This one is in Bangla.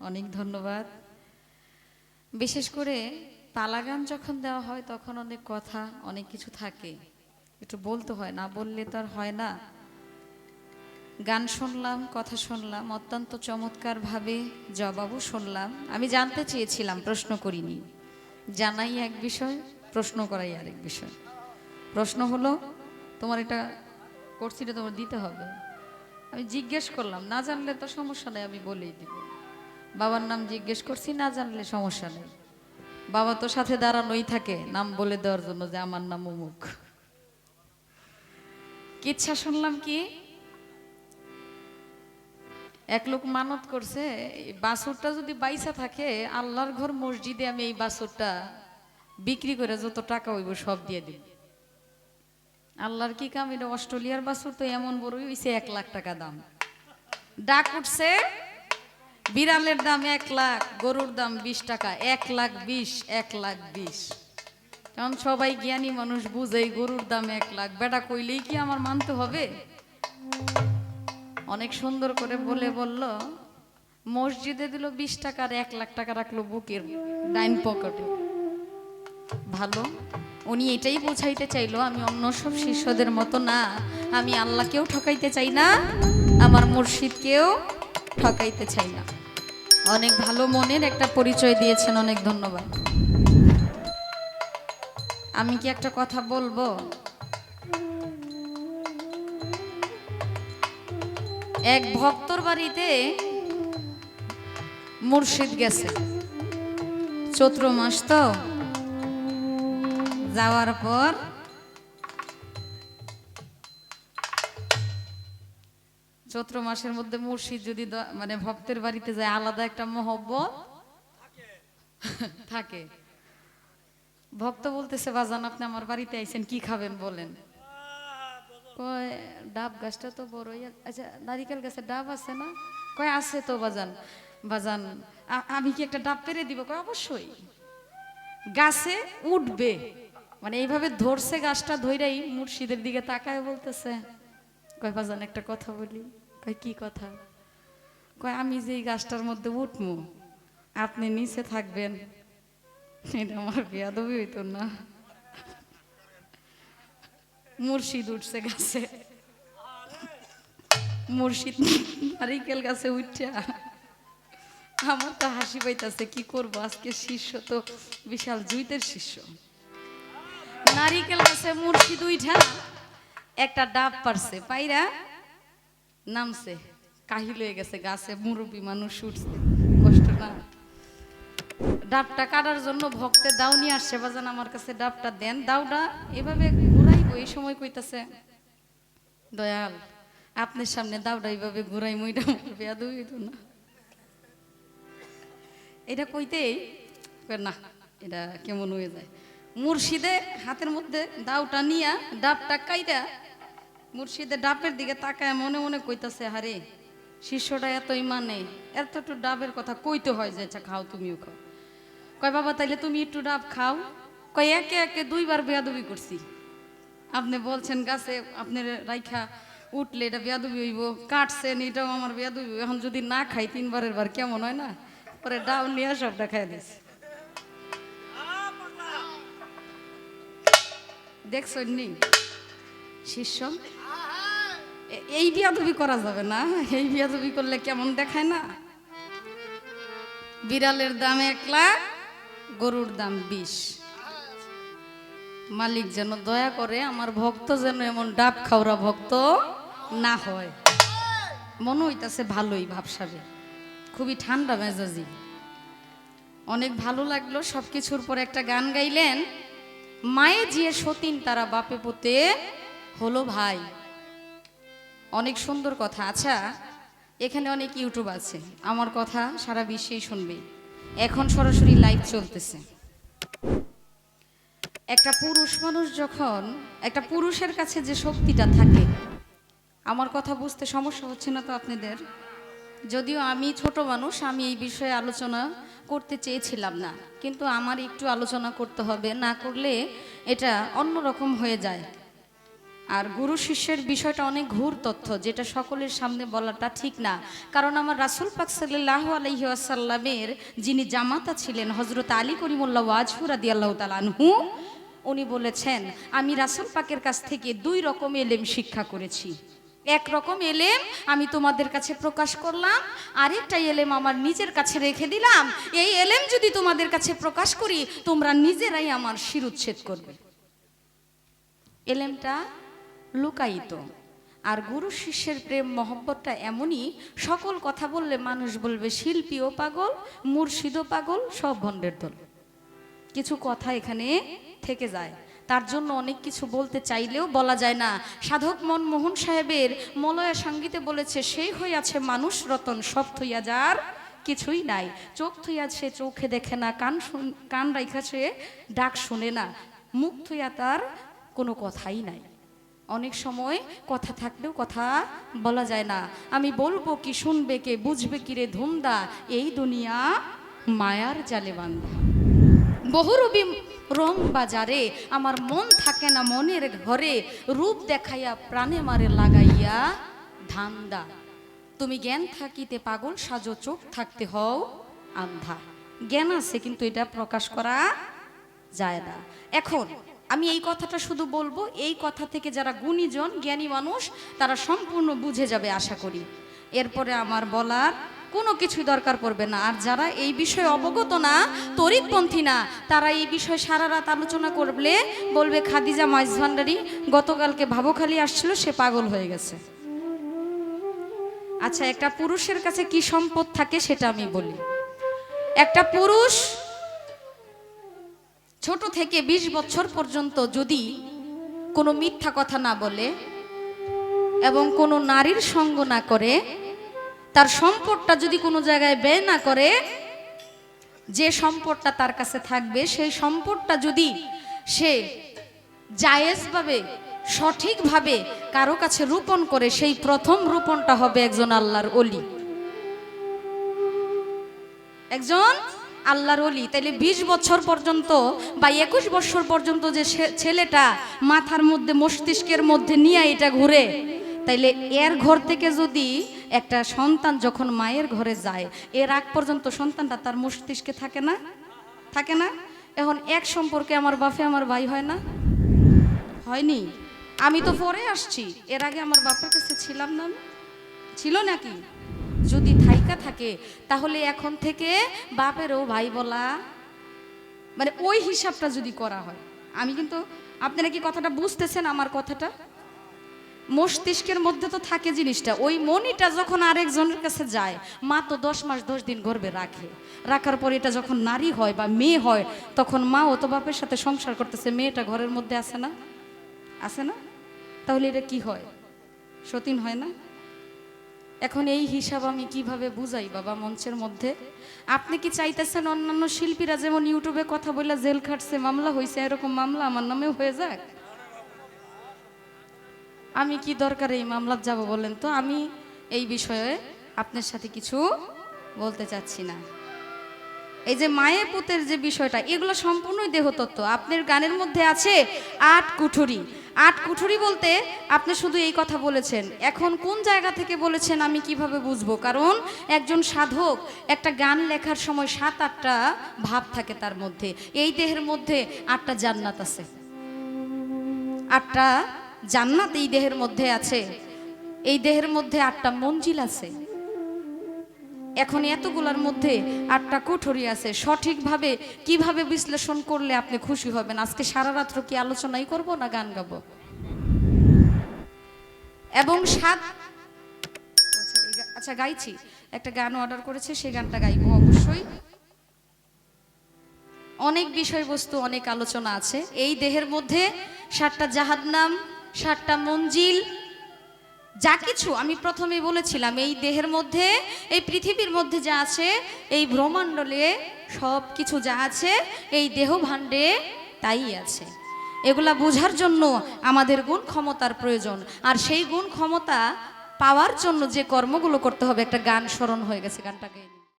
অনেক ধন্যবাদ। বিশেষ করে পালা গান যখন দেওয়া হয়, তখন অনেক কথা, অনেক কিছু থাকে। একটু বলতে হয়, না বললে তো আর হয় না। গান শুনলাম, কথা শুনলাম, অত্যন্ত চমৎকারভাবে জবাবও শুনলাম। আমি জানতে চেয়েছিলাম, প্রশ্ন করিনি। জানাই এক বিষয়, প্রশ্ন করাই আরেক বিষয়। প্রশ্ন হলো, তোমার এটা কোর্সিটা তোমার দিতে হবে। আমি জিজ্ঞেস করলাম, না জানলে তো সমস্যা নেই, আমি বলেই দিব। বাবার নাম জিজ্ঞেস করছি, না জানলে সমস্যা নেই। বাবা তো সাথে দাঁড়ানোই থাকে, নাম বলে দেওয়ার জন্য যে আমার নাম অমুক। কিচ্ছা শুনলাম কি? এক লোক মানত করছে, এই বাছুরটা যদি বাইসা থাকে, আল্লাহর ঘর মসজিদে আমি এই বাছুরটা বিক্রি করে যত টাকা হইব সব দিয়ে দিই আল্লাহর কি কাম? এটা অস্ট্রেলিয়ার বাছুর তো এমন বড়ই হইছে, এক লাখ টাকা দাম। ডাক উঠছে বিড়ালের দাম এক লাখ, গরুর দাম বিশ টাকা। এক লাখ বিশ, এক লাখ বিশ। কারণ সবাই জ্ঞানী মানুষ, বুঝে গরুর দাম এক লাখ। বেটা, কইলেই কি আমার মানতে হবে? অনেক সুন্দর করে বলে বলল, মসজিদে দিল বিশ টাকার এক লাখ টাকা রাখল বুকের ডাইন পকেটে। ভালো, উনি এটাই বোঝাইতে চাইলো, আমি অন্য সব শিষ্যদের মতো না। আমি আল্লাহকেও ঠকাইতে চাই না, আমার মুর্শিদকেও ঠকাইতে চাই না। অনেক ভালো মনের একটা পরিচয় দিয়েছেন, অনেক ধন্যবাদ। আমি কি একটা কথা বলব? এক ভক্তর বাড়িতে মুর্শিদ গেছে। চৈত্র মাস তো, যাওয়ার পর চৈত্র মাসের মধ্যে মুর্শিদ যদি মানে ভক্তের বাড়িতে যায়, আলাদা একটা মহব্বত? থাকে। ভক্ত বলতেছে, বাজান, আপনি আমার বাড়িতে আইছেন, কি খাবেন বলেন? কয়, ডাব গাছটা তো বড়ই আচ্ছা নারিকেল গাছে ডাব আছে না? কয়, আছে তো, বাজান। বাজান আমি কি একটা ডাব পেরে দিব? কয়, অবশ্যই। গাছে উঠবে। মানে এইভাবে ধরছে গাছটা ধইরাই মুর্শিদের দিকে তাকায় বলতেছে। কয় বাজান একটা কথা বলি। কয়, কি কথা? কয়, আমি যে গাছটার মধ্যে উঠমু, আপনি নিচে থাকবেন। এটা আমার বিয়াদবি হইতো না। মুর্শিদ উঠছে গাছে। মুর্শিদ নারিকেল গাছে উঠা আমার তো হাসি পাইতাছে, কি করব? আজকে শিষ্য তো বিশাল জুইতের শিষ্য। নারিকেল গাছে মুর্শিদ উঠা একটা ডাব পারছে, পাইরা নামছে, কাহিল হয়ে গেছে গাছে, মুরব্বী মানুষ উঠছে, কষ্ট না। ডাবটা কাটার জন্য ভক্তের দাও নিয়ে আসছে, বাজান আমার কাছে ডাবটা দেন, দাওটা এভাবে ঘুরাইবো, এই সময় কইতাছে, দয়াল, আপনার সামনে দাওটা এইভাবে ঘুরাই মইটা বেয়াদ হইতো না। এটা কইতেই না, এটা কেমন হয়ে যায়? মুর্শিদে হাতের মধ্যে দাওটা নিয়া ডাবটা কাইরা মুর্শিদে ডাবের দিকে তাকায় মনে মনে কইতাছে, হারে শিষ্যটা এত একটু ডাবের কথা কইতে হয় যে আচ্ছা খাও, তুমিও খাও। কয়, বাবা, তাইলে তুমি একটু ডাব খাও। কয়, একে একে দুইবার বেয়াদবি করছি। আপনি বলছেন, গাছে আপনি রাইখা উঠলে এটা বেয়াদবি হইব, কাটছেন, এটাও আমার বেয়াদবি। এখন যদি না খাই, তিনবারের বার কেমন হয় না? পরে ডাব নিয়ে সবটা খাই দিস দেখছ নি? শিষ্য এই বিয়াদবি করা যাবে না। এই বিয়াদবি করলে কেমন দেখায় না? বিড়ালের দাম এক লাখ, গরুর দাম বিশ। মালিক যেন দয়া করে আমার ভক্ত যেন এমন ডাব খাওয়া ভক্ত না হয়। মনে হইতাছে ভালোই ভাবসাবে। খুবই ঠান্ডা মেজাজি। অনেক ভালো লাগল সব কিছুর পর একটা গান গাইলেন, মায়ে জিয়ে সতীন তারা বাপে পুতে হলো ভাই। অনেক সুন্দর কথা। আচ্ছা এখানে অনেক ইউটিউব আছে। আমার কথা সারা বিশ্বেই শুনবে। এখন সরাসরি লাইভ চলতেছে। একটা পুরুষ মানুষ যখন, একটা পুরুষের কাছে যে শক্তিটা থাকে, আমার কথা বুঝতে সমস্যা হচ্ছে না তো আপনাদের? যদিও আমি ছোট মানুষ, আমি এই বিষয়ে আলোচনা করতে চেয়েছিলাম না। কিন্তু আমার একটু আলোচনা করতে হবে, না করলে এটা অন্যরকম হয়ে যায়। আর গুরু শিষ্যের বিষয়টা অনেক ঘুর তথ্য, যেটা সকলের সামনে বলাটা ঠিক না। কারণ আমার রাসুল পাক সাল্লাহ আলহি আসাল্লামের যিনি জামাতা ছিলেন হজরত আলী করিমুল্লাহ ওয়াজহুর আদি আল্লাহ তালানহু উনি বলেছেন, আমি রাসুল পাকের কাছ থেকে দুই রকম এলেম শিক্ষা করেছি। এক রকম এলেম আমি তোমাদের কাছে প্রকাশ করলাম, আরেকটা এলেম আমার নিজের কাছে রেখে দিলাম। এই এলেম যদি তোমাদের কাছে প্রকাশ করি, তোমরা নিজেরাই আমার শিরুচ্ছেদ করবে। এলেমটা লুকায়িত। আর গুরু শিষ্যের প্রেম, মহব্বতটা এমনই, সকল কথা বললে মানুষ বলবে, শিল্পীও পাগল, মুর্শিদও পাগল, সব ভণ্ডের দল। কিছু কথা এখানে থেকে যায়। তার জন্য অনেক কিছু বলতে চাইলেও বলা যায় না। সাধক মনমোহন সাহেবের মলয়া সঙ্গীতে বলেছে, সেই হইয়াছে মানুষ রতন, সব থইয়া যার কিছুই নাই। চোখ থইয়া সে চোখে দেখে না, কান শুন, কান রাইখা সে ডাক শুনে না। মুখ থইয়া তার কোনো কথাই নাই। অনেক সময় কথা থাকলেও কথা বলা যায় না। আমি বলব কি, শুনবে কে, বুঝবে কি রে ধুমদা? এই দুনিয়া মায়ার জালে বান্ধা বহুরূপী রং বাজারে, আমার মন থাকে না মনের ঘরে, রূপ দেখাইয়া প্রাণে মারে লাগাইয়া ধান্দা। তুমি জ্ঞান থাকিতে পাগল, সাজো চোখ থাকতে হও আন্ধা। জ্ঞান আছে, কিন্তু এটা প্রকাশ করা যায় না। এখন আমি এই কথাটা শুধু বলব, এই কথা থেকে যারা গুণীজন, জ্ঞানী মানুষ, তারা সম্পূর্ণ বুঝে যাবে আশা করি। এরপরে আমার বলার কোনো কিছুই দরকার পড়বে না। আর যারা এই বিষয়ে অবগত না, তরিতপন্থী না, তারা এই বিষয়ে সারা রাত আলোচনা করলে বলবে, খাদিজা ময়স ভান্ডারি, গতকালকে ভাবখালি আসছিল, সে পাগল হয়ে গেছে। আচ্ছা একটা পুরুষের কাছে কি সম্পদ থাকে সেটা আমি বলি। একটা পুরুষ ছোট থেকে ২০ বছর পর্যন্ত যদি কোনো মিথ্যা কথা না বলে এবং কোনো নারীর সঙ্গ না করে, তার সম্পদটা যদি কোনো জায়গায় ব্যয় না করে, যে সম্পদটা তার কাছে থাকবে, সেই সম্পদটা যদি সে জায়েজভাবে, সঠিকভাবে কারও কাছে রোপণ করে, সেই প্রথম রোপণটা হবে একজন আল্লাহর অলি একজন আল্লাহর অলি তাইলে ২০ বছর পর্যন্ত বা একুশ বছর পর্যন্ত যে ছেলেটা মাথার মধ্যে, মস্তিষ্কের মধ্যে নিয়ে এটা ঘুরে, তাইলে এর ঘর থেকে যদি একটা সন্তান যখন মায়ের ঘরে যায়, এর আগ পর্যন্ত সন্তানটা তার মস্তিষ্কে থাকে না? থাকে না? এখন এক সম্পর্কে আমার বাপে আমার ভাই হয় না? হয়নি? আমি তো পরে আসছি। এর আগে আমার বাপের কাছে ছিলাম না ছিল নাকি? যদি থাইকা থাকে, তাহলে এখন থেকে বাপেরও ভাই বলা মানে ওই হিসাবটা যদি করা হয়। আমি কিন্তু, আপনারা কি কথাটা বুঝতেছেন আমার কথাটা? মস্তিষ্কের মধ্যে তো থাকে জিনিসটা। ওই মনিটা যখন আরেকজনের কাছে যায়, মা তো দশ মাস দশ দিন গর্বে রাখে। রাখার পর এটা যখন নারী হয় বা মেয়ে হয়, তখন মা ও তো বাপের সাথে সংসার করতেছে, মেয়েটা ঘরের মধ্যে আসে না? আসে না? তাহলে এটা কি হয়? সতীন হয় না? এখন এই হিসাব আমি কীভাবে বুঝাই বাবা মঞ্চের মধ্যে? আপনি কি চাইতেছেন অন্যান্য শিল্পীরা যেমন ইউটিউবে কথা বলে জেল খাটছে, মামলা হয়েছে এরকম মামলা আমার নামেও হয়ে যাক? আমি কি দরকার এই মামলা যাব বলেন তো? আমি এই বিষয়ে আপনার সাথে কিছু বলতে চাচ্ছি না। এই যে মায়ে পুতের যে বিষয়টা, এগুলো সম্পূর্ণই দেহতত্ত্ব। আপনার গানের মধ্যে আছে আট কুঠুরি। আট কুঠুরি বলতে আপনি শুধু এই কথা বলেছেন। এখন কোন জায়গা থেকে বলেছেন আমি কীভাবে বুঝব? কারণ একজন সাধক একটা গান লেখার সময় সাত আটটা ভাব থাকে তার মধ্যে। এই দেহের মধ্যে আটটা জান্নাত আছে। আটটা জান্নাত এই দেহের মধ্যে আছে। এই দেহের মধ্যে আটটা মঞ্জিল আছে। এখন এতগুলার মধ্যে আটটা কোঠরি আছে। সঠিকভাবে কীভাবে বিশ্লেষণ করলে আপনি খুশি হবেন? আজকে সারা রাত্র কি আলোচনাই করব না গান গাবো? এবং সাত আচ্ছা, গাইছি। একটা গান অর্ডার করেছে সেই গানটা গাইবো অবশ্যই। অনেক বিষয়বস্তু অনেক আলোচনা আছে। এই দেহের মধ্যে সাতটা জাহান্নাম সাতটা মঞ্জিল যা কিছু আমি প্রথমে বলেছিলাম, এই দেহের মধ্যে, এই পৃথিবীর মধ্যে যা আছে, এই ব্রহ্মাণ্ডলে সব কিছু যা আছে, এই দেহ ভাণ্ডে তাই আছে। এগুলা বোঝার জন্য আমাদের গুণ ক্ষমতার প্রয়োজন। আর সেই গুণ ক্ষমতা পাওয়ার জন্য যে কর্মগুলো করতে হবে, একটা গান স্মরণ হয়ে গেছে গানটাকে।